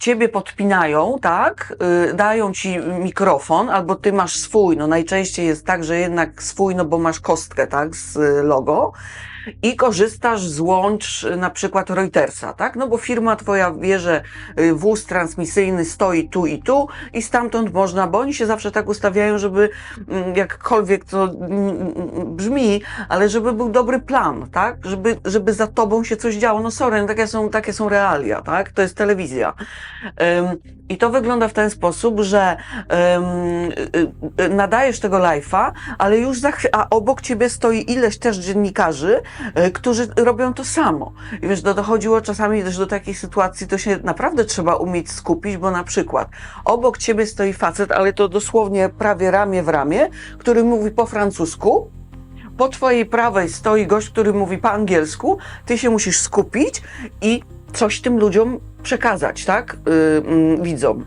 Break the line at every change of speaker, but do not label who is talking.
ciebie podpinają, tak, y, dają ci mikrofon, albo ty masz swój, no najczęściej jest tak, że jednak swój, no bo masz kostkę, tak, z y, logo. I korzystasz z łącz y, na przykład Reutersa, tak, no bo firma twoja wie, że wóz transmisyjny stoi tu i tu i stamtąd można, bo oni się zawsze tak ustawiają, żeby mm, jakkolwiek to mm, mm, brzmi, ale żeby był dobry plan, tak, żeby, żeby za tobą się coś działo, no sorry, no takie są, takie są realia, tak, to jest telewizja. I to wygląda w ten sposób, że y, y, nadajesz tego live'a, ale już za, a obok ciebie stoi ileś też dziennikarzy, y, którzy robią to samo. I wiesz, do, dochodziło czasami też do takiej sytuacji, to się naprawdę trzeba umieć skupić, bo na przykład obok ciebie stoi facet, ale to dosłownie prawie ramię w ramię, który mówi po francusku, po twojej prawej stoi gość, który mówi po angielsku, ty się musisz skupić i coś tym ludziom przekazać, tak? Yy, widzom.